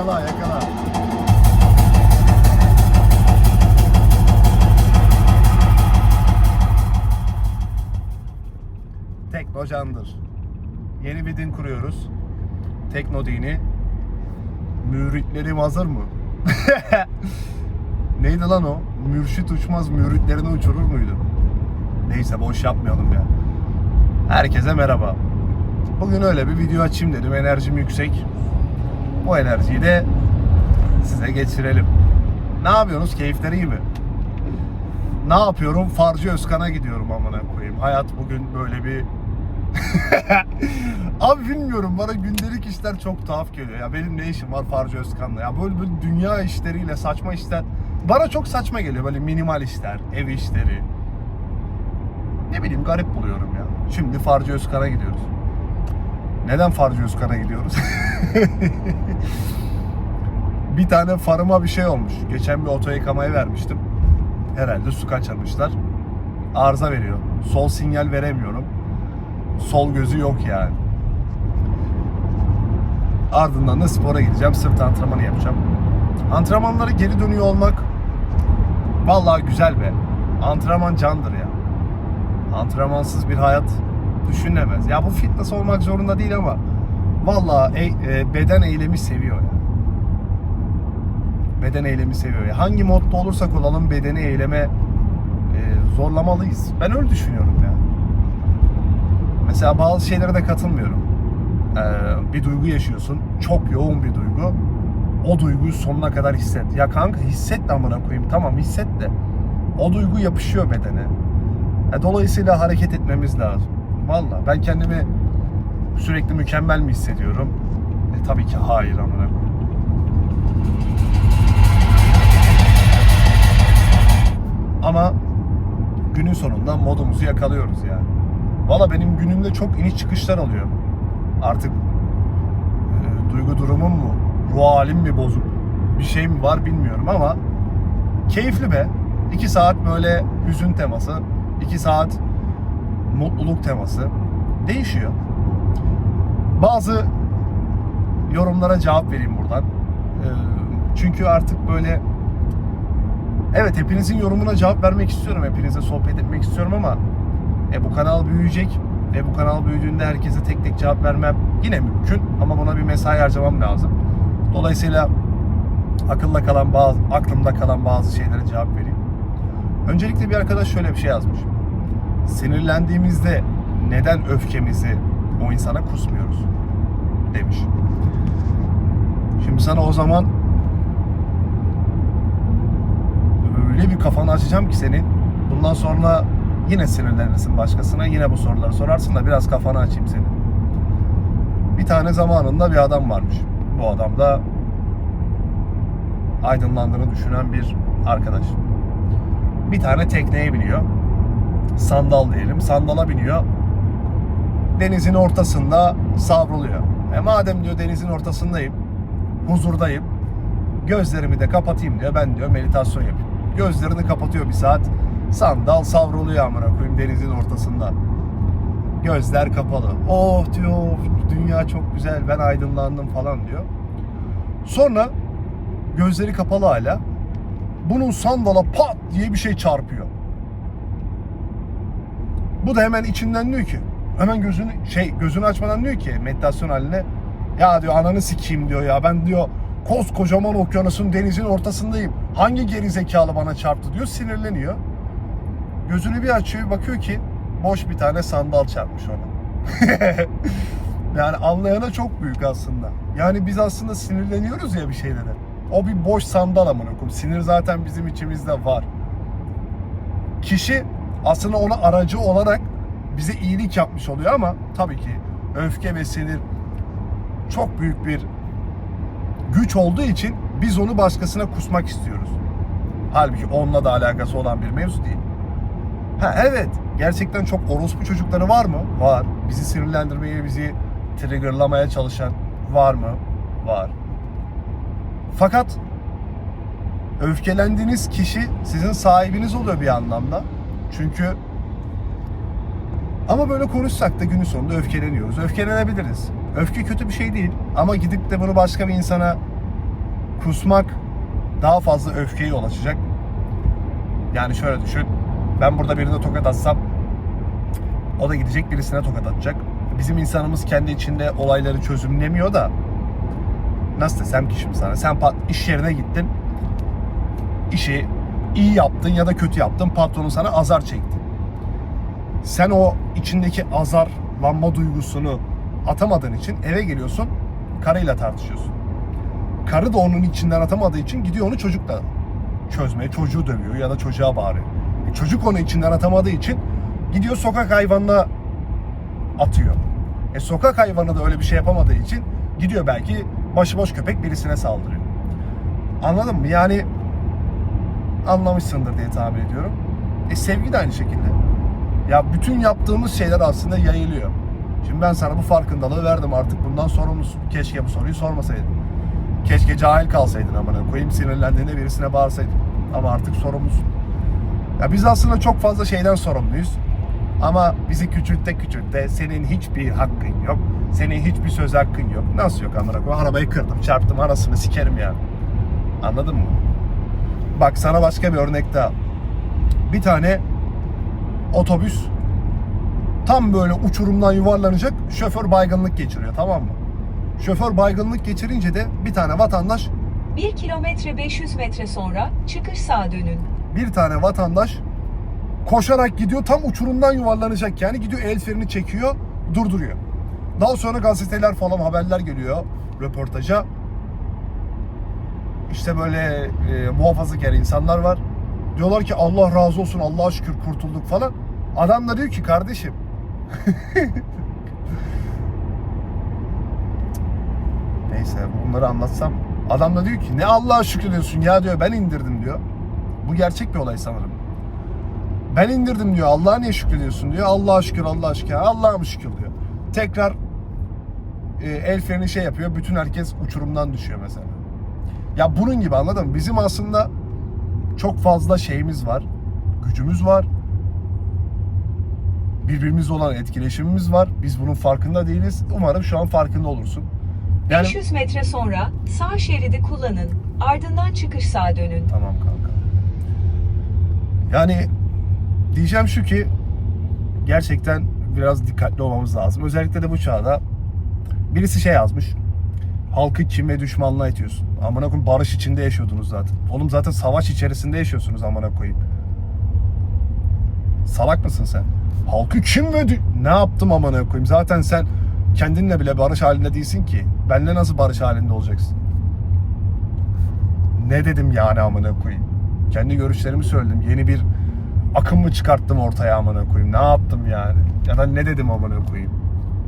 yakala yakala. Tekno candır. Yeni bir din kuruyoruz. Tekno dini. Müritlerim hazır mı? Neydi lan o? Mürşit uçmaz müritlerini uçurur muydu? Neyse boş yapmayalım ya. Herkese merhaba. Bugün öyle bir video açayım dedim. Enerjim yüksek. Bu enerjiyi de size geçirelim. Ne yapıyorsunuz? Keyifleri iyi mi? Ne yapıyorum? Farcı Özkan'a gidiyorum amına koyayım. Hayat bugün böyle bir Abi bilmiyorum bana gündelik işler çok tuhaf geliyor. Ya benim ne işim var Farcı Özkan'la? Ya böyle, böyle dünya işleriyle saçma işler bana çok saçma geliyor. Böyle minimal işler, ev işleri. Ne bileyim garip buluyorum ya. Şimdi Farcı Özkan'a gidiyoruz. Neden Farcı Özkan'a gidiyoruz? bir tane farıma bir şey olmuş. Geçen bir oto yıkamaya vermiştim. Herhalde su kaçırmışlar. Arıza veriyor. Sol sinyal veremiyorum. Sol gözü yok yani. Ardından da spora gideceğim. Sırt antrenmanı yapacağım. Antrenmanlara geri dönüyor olmak vallahi güzel be. Antrenman candır ya. Antrenmansız bir hayat düşünülemez. Ya bu fitness olmak zorunda değil ama vallahi e- e, beden eylemi seviyor ya. Beden eylemi seviyor ya. Hangi modda olursak olalım bedeni eyleme e, zorlamalıyız. Ben öyle düşünüyorum ya. Mesela bazı şeylere de katılmıyorum. Ee, bir duygu yaşıyorsun. Çok yoğun bir duygu. O duyguyu sonuna kadar hisset. Ya kanka hisset de amına koyayım. Tamam hisset de. O duygu yapışıyor bedene. Ya dolayısıyla hareket etmemiz lazım. Valla ben kendimi sürekli mükemmel mi hissediyorum? E tabii ki hayır amına. Ama günün sonunda modumuzu yakalıyoruz yani. Valla benim günümde çok iniş çıkışlar oluyor. Artık e, duygu durumum mu, ruh halim mi bozuk, bir şey mi var bilmiyorum ama keyifli be. İki saat böyle hüzün teması, iki saat mutluluk teması değişiyor. Bazı yorumlara cevap vereyim buradan. E, çünkü artık böyle evet hepinizin yorumuna cevap vermek istiyorum. Hepinize sohbet etmek istiyorum ama e, bu kanal büyüyecek ve bu kanal büyüdüğünde herkese tek tek cevap vermem yine mümkün ama buna bir mesai harcamam lazım. Dolayısıyla akılda kalan bazı aklımda kalan bazı şeylere cevap vereyim. Öncelikle bir arkadaş şöyle bir şey yazmış. Sinirlendiğimizde neden öfkemizi o insana kusmuyoruz demiş. Şimdi sana o zaman öyle bir kafanı açacağım ki senin. Bundan sonra yine sinirlenirsin başkasına. Yine bu soruları sorarsın da biraz kafanı açayım senin. Bir tane zamanında bir adam varmış. Bu adam da aydınlandığını düşünen bir arkadaş. Bir tane tekneye biniyor. Sandal diyelim. Sandala biniyor. Denizin ortasında savruluyor. E madem diyor denizin ortasındayım, huzurdayım. Gözlerimi de kapatayım diyor. Ben diyor meditasyon yapayım. Gözlerini kapatıyor bir saat. Sandal savruluyor amına koyayım denizin ortasında. Gözler kapalı. Oh diyor dünya çok güzel ben aydınlandım falan diyor. Sonra gözleri kapalı hala. Bunun sandala pat diye bir şey çarpıyor. Bu da hemen içinden diyor ki hemen gözünü şey gözünü açmadan diyor ki meditasyon haline ya diyor ananı sikeyim diyor ya ben diyor koskocaman okyanusun denizin ortasındayım. Hangi geri zekalı bana çarptı diyor sinirleniyor. Gözünü bir açıyor bakıyor ki boş bir tane sandal çarpmış ona. yani anlayana çok büyük aslında. Yani biz aslında sinirleniyoruz ya bir şeylere. O bir boş sandal amına koyayım. Sinir zaten bizim içimizde var. Kişi aslında ona aracı olarak bize iyilik yapmış oluyor ama tabii ki öfke ve sinir çok büyük bir güç olduğu için biz onu başkasına kusmak istiyoruz. Halbuki onunla da alakası olan bir mevzu değil. Ha evet, gerçekten çok orospu çocukları var mı? Var. Bizi sinirlendirmeye, bizi triggerlamaya çalışan var mı? Var. Fakat öfkelendiğiniz kişi sizin sahibiniz oluyor bir anlamda. Çünkü ama böyle konuşsak da günün sonunda öfkeleniyoruz. Öfkelenebiliriz. Öfke kötü bir şey değil. Ama gidip de bunu başka bir insana kusmak daha fazla öfkeyi yol açacak. Yani şöyle düşün. Ben burada birine tokat atsam o da gidecek birisine tokat atacak. Bizim insanımız kendi içinde olayları çözümlemiyor da nasıl desem ki şimdi sana sen iş yerine gittin işi iyi yaptın ya da kötü yaptın patronun sana azar çekti. Sen o içindeki azarlanma duygusunu atamadığın için eve geliyorsun karıyla tartışıyorsun. Karı da onun içinden atamadığı için gidiyor onu çocukla çözmeye, çocuğu dövüyor ya da çocuğa bağırıyor. E çocuk onu içinden atamadığı için gidiyor sokak hayvanına atıyor. E sokak hayvanı da öyle bir şey yapamadığı için gidiyor belki başıboş köpek birisine saldırıyor. Anladın mı? Yani anlamışsındır diye tahmin ediyorum. E sevgi de aynı şekilde. Ya bütün yaptığımız şeyler aslında yayılıyor. Şimdi ben sana bu farkındalığı verdim artık bundan sorumlusun. Keşke bu soruyu sormasaydın. Keşke cahil kalsaydın amına koyayım sinirlendiğinde birisine bağırsaydın. Ama artık sorumlusun. Ya biz aslında çok fazla şeyden sorumluyuz. Ama bizi küçültte küçültte senin hiçbir hakkın yok. Senin hiçbir söz hakkın yok. Nasıl yok amına koyayım? Arabayı kırdım, çarptım, arasını sikerim ya. Anladın mı? Bak sana başka bir örnek daha. Bir tane otobüs tam böyle uçurumdan yuvarlanacak. Şoför baygınlık geçiriyor tamam mı? Şoför baygınlık geçirince de bir tane vatandaş 1 kilometre 500 metre sonra çıkış sağa dönün. bir tane vatandaş koşarak gidiyor tam uçurumdan yuvarlanacak yani gidiyor el freni çekiyor durduruyor. Daha sonra gazeteler falan haberler geliyor röportaja. İşte böyle e, muhafazakar insanlar var. Diyorlar ki Allah razı olsun Allah'a şükür kurtulduk falan. Adam da diyor ki kardeşim Neyse bunları anlatsam. Adam da diyor ki ne Allah'a şükür diyorsun ya diyor ben indirdim diyor. Bu gerçek bir olay sanırım. Ben indirdim diyor. Allah'a niye şükrediyorsun diyor. Allah'a şükür, Allah'a şükür. Allah'a mı şükür diyor. Tekrar e, el freni şey yapıyor. Bütün herkes uçurumdan düşüyor mesela. Ya bunun gibi anladın mı? Bizim aslında çok fazla şeyimiz var. Gücümüz var. Birbirimizle olan etkileşimimiz var. Biz bunun farkında değiliz. Umarım şu an farkında olursun. Yani 500 metre sonra sağ şeridi kullanın. Ardından çıkış sağa dönün. Tamam kanka. Yani diyeceğim şu ki gerçekten biraz dikkatli olmamız lazım. Özellikle de bu çağda birisi şey yazmış. Halkı kim ve düşmanlığa itiyorsun. Amına koyayım barış içinde yaşıyordunuz zaten. Oğlum zaten savaş içerisinde yaşıyorsunuz amına koyayım. Salak mısın sen? Halkı kim ve ne yaptım amına koyayım? Zaten sen kendinle bile barış halinde değilsin ki. Benle nasıl barış halinde olacaksın? Ne dedim yani amına koyayım? Kendi görüşlerimi söyledim. Yeni bir akım mı çıkarttım ortaya amına koyayım? Ne yaptım yani? Ya da ne dedim amına koyayım?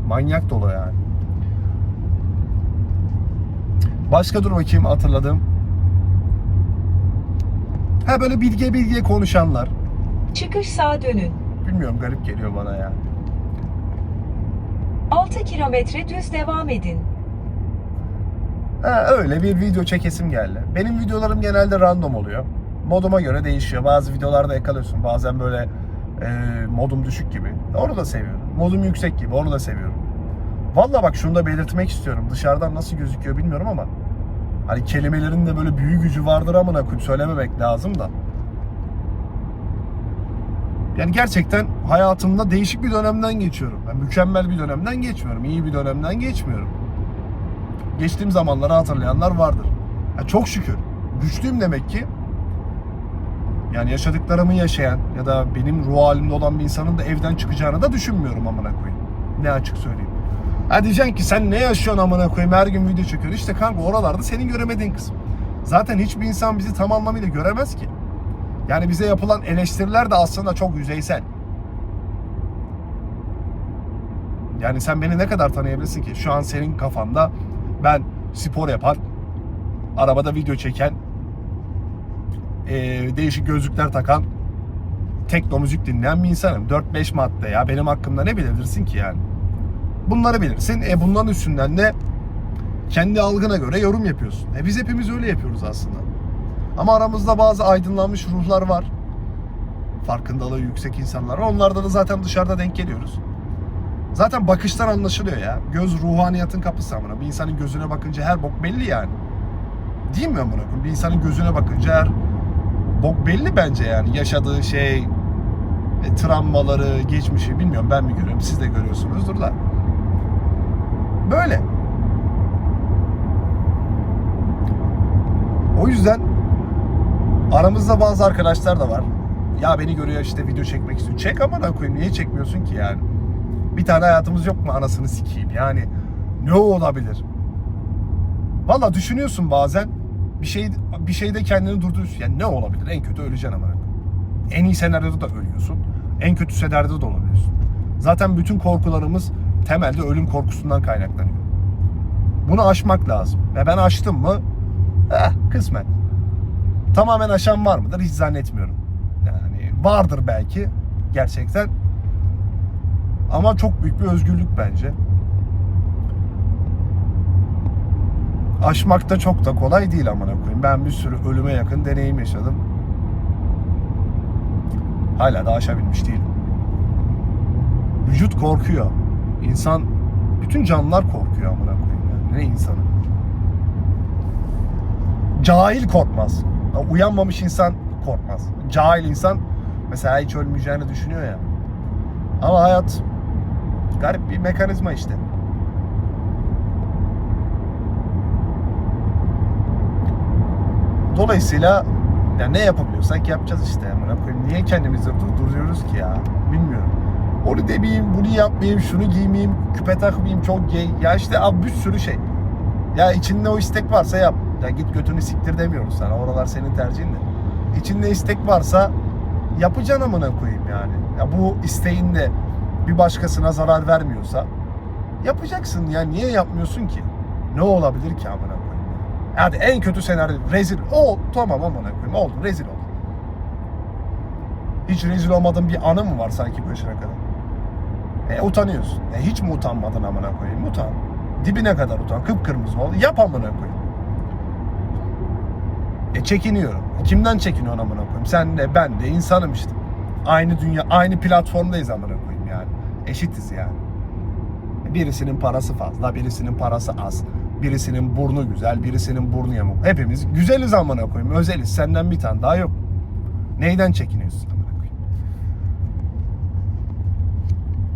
Manyak dolu yani. Başka dur bakayım hatırladım. Ha böyle bilge bilge konuşanlar. Çıkış sağa dönün. Bilmiyorum garip geliyor bana ya. 6 kilometre düz devam edin. Ha, öyle bir video çekesim geldi. Benim videolarım genelde random oluyor. Moduma göre değişiyor. Bazı videolarda yakalıyorsun. Bazen böyle e, modum düşük gibi. Onu da seviyorum. Modum yüksek gibi. Onu da seviyorum. Valla bak şunu da belirtmek istiyorum. Dışarıdan nasıl gözüküyor bilmiyorum ama hani kelimelerin de böyle büyü gücü vardır amına koyayım söylememek lazım da. Yani gerçekten hayatımda değişik bir dönemden geçiyorum. Ben mükemmel bir dönemden geçmiyorum. iyi bir dönemden geçmiyorum geçtiğim zamanları hatırlayanlar vardır. Ya çok şükür. Güçlüyüm demek ki. Yani yaşadıklarımı yaşayan ya da benim ruh halimde olan bir insanın da evden çıkacağını da düşünmüyorum amına koyayım. Ne açık söyleyeyim. Ha diyeceksin ki sen ne yaşıyorsun amına koyayım her gün video çekiyorsun. İşte kanka oralarda senin göremediğin kısım. Zaten hiçbir insan bizi tam anlamıyla göremez ki. Yani bize yapılan eleştiriler de aslında çok yüzeysel. Yani sen beni ne kadar tanıyabilirsin ki? Şu an senin kafanda ben spor yapan, arabada video çeken, eee, değişik gözlükler takan, tekno müzik dinleyen bir insanım. 4-5 madde ya benim hakkımda ne bilebilirsin ki yani? Bunları bilirsin. E bunların üstünden de kendi algına göre yorum yapıyorsun. E biz hepimiz öyle yapıyoruz aslında. Ama aramızda bazı aydınlanmış ruhlar var. Farkındalığı yüksek insanlar. Onlarda da zaten dışarıda denk geliyoruz. Zaten bakıştan anlaşılıyor ya. Göz ruhaniyatın kapısı amına. Bir insanın gözüne bakınca her bok belli yani. Değil mi amına? Bir insanın gözüne bakınca her bok belli bence yani. Yaşadığı şey, e, travmaları, geçmişi bilmiyorum ben mi görüyorum siz de görüyorsunuzdur da. Böyle. O yüzden aramızda bazı arkadaşlar da var. Ya beni görüyor işte video çekmek istiyor. Çek amına koyayım niye çekmiyorsun ki yani? Bir tane hayatımız yok mu anasını sikeyim yani. Ne olabilir? Valla düşünüyorsun bazen bir şey bir şeyde kendini durduruyorsun. Yani ne olabilir? En kötü öleceksin ama. En iyi senaryoda da ölüyorsun. En kötü senaryoda da olabiliyorsun. Zaten bütün korkularımız temelde ölüm korkusundan kaynaklanıyor. Bunu aşmak lazım. Ve ben aştım mı? Eh, kısmen. Tamamen aşan var mıdır? Hiç zannetmiyorum. Yani vardır belki gerçekten. Ama çok büyük bir özgürlük bence. Aşmak da çok da kolay değil amına koyayım. Ben bir sürü ölüme yakın deneyim yaşadım. Hala da aşabilmiş değilim. Vücut korkuyor. İnsan, bütün canlılar korkuyor amına koyayım. Yani. Ne insanı? Cahil korkmaz. Ya Uyanmamış insan korkmaz. Cahil insan mesela hiç ölmeyeceğini düşünüyor ya. Ama hayat garip bir mekanizma işte. Dolayısıyla ya ne yapabiliyorsak yapacağız işte. Niye kendimizi durduruyoruz ki ya? Bilmiyorum. Onu demeyeyim, bunu yapmayayım, şunu giymeyeyim, küpe takmayayım, çok gay. Ya işte abi bir sürü şey. Ya içinde o istek varsa yap. Ya git götünü siktir demiyoruz sana. Oralar senin tercihin de. İçinde istek varsa yapacaksın amına koyayım yani. Ya bu isteğin de bir başkasına zarar vermiyorsa yapacaksın. Ya niye yapmıyorsun ki? Ne olabilir ki amına koyayım? Hadi en kötü senaryo rezil. O tamam amına koyayım. Oldu rezil oldu. Hiç rezil olmadığın bir anı mı var sanki bu yaşına kadar? E utanıyorsun. E hiç mi utanmadın amına koyayım? Utan. Dibine kadar utan. Kıpkırmızı ol. Yap amına koyayım. E çekiniyorum. E, kimden çekiniyorsun amına koyayım? Sen de ben de insanım işte. Aynı dünya, aynı platformdayız amına koyayım yani. Eşitiz yani. E, Birisinin parası fazla, birisinin parası az. Birisinin burnu güzel, birisinin burnu yamuk. Hepimiz güzeliz amına koyayım. Özeliz. Senden bir tane daha yok. Neyden çekiniyorsun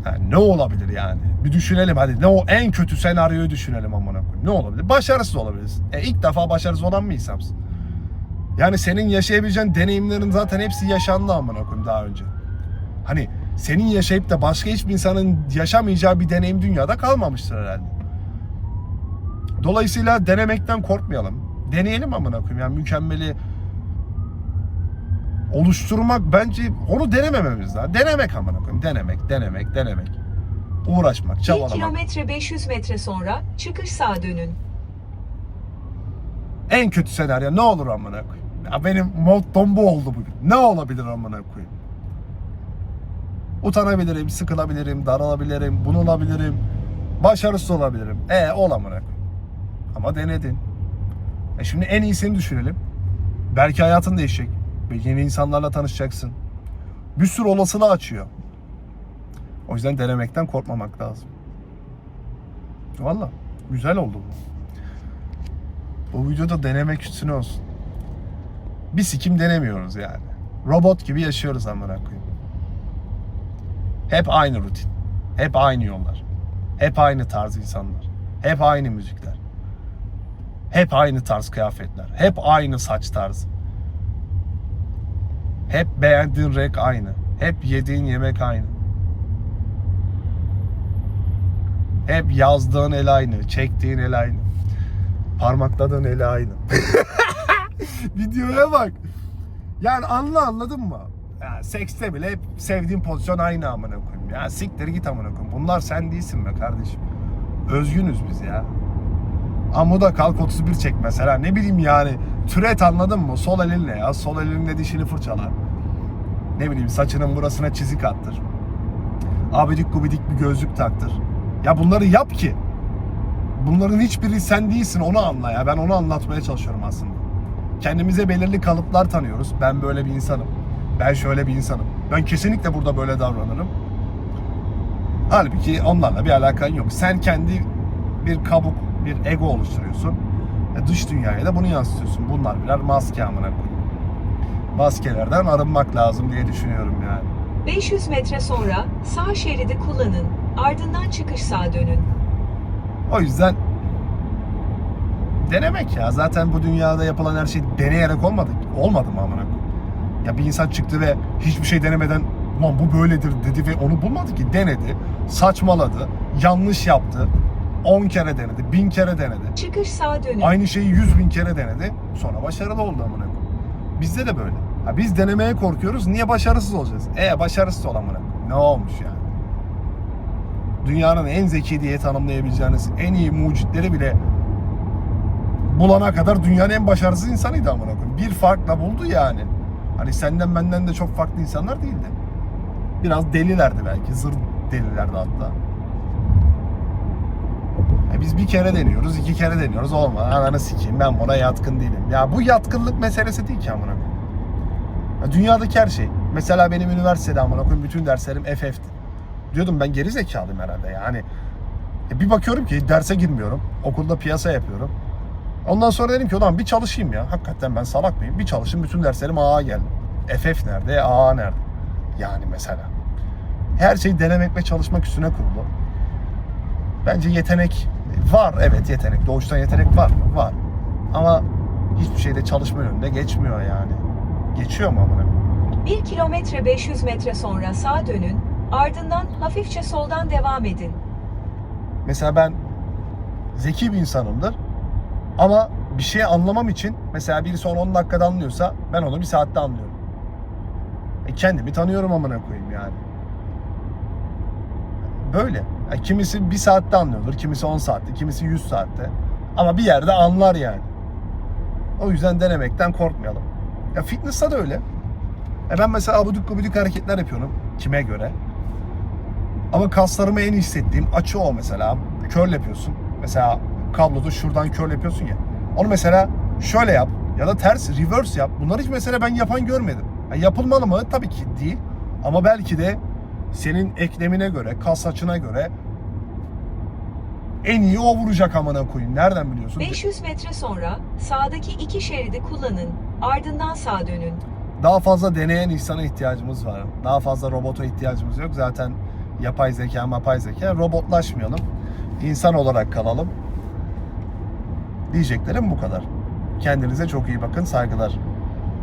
Ha, ne olabilir yani? Bir düşünelim hadi. Ne o en kötü senaryoyu düşünelim amına koyayım. Ne olabilir? Başarısız olabiliriz. E ilk defa başarısız olan bir insansın. Yani senin yaşayabileceğin deneyimlerin zaten hepsi yaşandı amına koyayım daha önce. Hani senin yaşayıp da başka hiçbir insanın yaşamayacağı bir deneyim dünyada kalmamıştır herhalde. Dolayısıyla denemekten korkmayalım. Deneyelim amına koyayım. Yani mükemmeli oluşturmak bence onu denemememiz lazım. Denemek amına koyayım. Denemek, denemek, denemek. Uğraşmak, 1 çabalamak. kilometre 500 metre sonra çıkış sağa dönün. En kötü senaryo ne olur amına koyayım? Ya benim mottom bu oldu bugün. Ne olabilir amına koyayım? Utanabilirim, sıkılabilirim, daralabilirim, bunalabilirim. Başarısız olabilirim. E ol amına koyayım. Ama denedin. E şimdi en iyisini düşünelim. Belki hayatın değişecek. Yeni insanlarla tanışacaksın. Bir sürü olasılığı açıyor. O yüzden denemekten korkmamak lazım. Valla güzel oldu bu. Bu videoda denemek üstüne olsun. Bir sikim denemiyoruz yani. Robot gibi yaşıyoruz amına koyayım. Hep aynı rutin. Hep aynı yollar. Hep aynı tarz insanlar. Hep aynı müzikler. Hep aynı tarz kıyafetler. Hep aynı saç tarzı. Hep beğendiğin renk aynı. Hep yediğin yemek aynı. Hep yazdığın el aynı, çektiğin el aynı. Parmakladığın el aynı. Videoya bak. Yani anla anladın mı? Ya sekste bile hep sevdiğin pozisyon aynı amına koyayım. Ya siktir git amına koyayım. Bunlar sen değilsin be kardeşim. Özgünüz biz ya. Amuda kalk 31 çek mesela. Ne bileyim yani. Türet anladın mı? Sol elinle ya. Sol elinle dişini fırçala. Ne bileyim saçının burasına çizik attır. Abidik gubidik bir gözlük taktır. Ya bunları yap ki. Bunların hiçbiri sen değilsin onu anla ya. Ben onu anlatmaya çalışıyorum aslında. Kendimize belirli kalıplar tanıyoruz. Ben böyle bir insanım. Ben şöyle bir insanım. Ben kesinlikle burada böyle davranırım. Halbuki onlarla bir alakan yok. Sen kendi bir kabuk, bir ego oluşturuyorsun. E dış dünyaya da bunu yansıtıyorsun. Bunlar birer maske amına koyayım. Maskelerden arınmak lazım diye düşünüyorum yani. 500 metre sonra sağ şeridi kullanın. Ardından çıkış sağa dönün. O yüzden denemek ya. Zaten bu dünyada yapılan her şey deneyerek olmadı. Olmadı mı amına? Ya bir insan çıktı ve hiçbir şey denemeden Ulan bu böyledir dedi ve onu bulmadı ki. Denedi, saçmaladı, yanlış yaptı. 10 kere denedi, 1000 kere denedi. Çıkış sağa dönün. Aynı şeyi 100 bin kere denedi. Sonra başarılı oldu amına koyayım. Bizde de böyle. Ha, biz denemeye korkuyoruz. Niye başarısız olacağız? E başarısız ol amına. Ne olmuş yani? Dünyanın en zeki diye tanımlayabileceğiniz en iyi mucitleri bile bulana kadar dünyanın en başarısız insanıydı amına koyayım. Bir farkla buldu yani. Hani senden benden de çok farklı insanlar değildi. Biraz delilerdi belki. Zır delilerdi hatta. Biz bir kere deniyoruz, iki kere deniyoruz. Olmadı. Ananı sikeyim ben buna yatkın değilim. Ya bu yatkınlık meselesi değil ki amına koyayım. Ya dünyadaki her şey. Mesela benim üniversitede amına koyayım bütün derslerim FF'ti. Diyordum ben geri zekalıyım herhalde yani. E bir bakıyorum ki derse girmiyorum. Okulda piyasa yapıyorum. Ondan sonra dedim ki ulan bir çalışayım ya. Hakikaten ben salak mıyım? Bir çalışayım bütün derslerim A'ya geldi. FF nerede? A nerede? Yani mesela. Her şey denemek ve çalışmak üstüne kurulu. Bence yetenek var. Evet yetenek. Doğuştan yetenek var mı? Var. Ama hiçbir şeyde çalışma önünde geçmiyor yani. Geçiyor mu amına? 1 kilometre 500 metre sonra sağa dönün. Ardından hafifçe soldan devam edin. Mesela ben zeki bir insanımdır. Ama bir şey anlamam için mesela birisi onu 10 dakikada anlıyorsa ben onu bir saatte anlıyorum. E kendimi tanıyorum amına koyayım yani. Böyle. Yani kimisi bir saatte anlıyordur, kimisi 10 saatte, kimisi 100 saatte. Ama bir yerde anlar yani. O yüzden denemekten korkmayalım. Ya fitness'ta da öyle. E ben mesela abudik gubidik hareketler yapıyorum kime göre. Ama kaslarımı en iyi hissettiğim açı o mesela. Curl yapıyorsun. Mesela kabloda şuradan curl yapıyorsun ya. Onu mesela şöyle yap ya da ters reverse yap. Bunları hiç mesela ben yapan görmedim. Yani yapılmalı mı? Tabii ki değil. Ama belki de senin eklemine göre, kas açına göre en iyi o vuracak amına koyayım. Nereden biliyorsun? 500 metre sonra sağdaki iki şeridi kullanın. Ardından sağa dönün. Daha fazla deneyen insana ihtiyacımız var. Daha fazla robota ihtiyacımız yok. Zaten yapay zeka, mapay zeka. Robotlaşmayalım. İnsan olarak kalalım. Diyeceklerim bu kadar. Kendinize çok iyi bakın. Saygılar.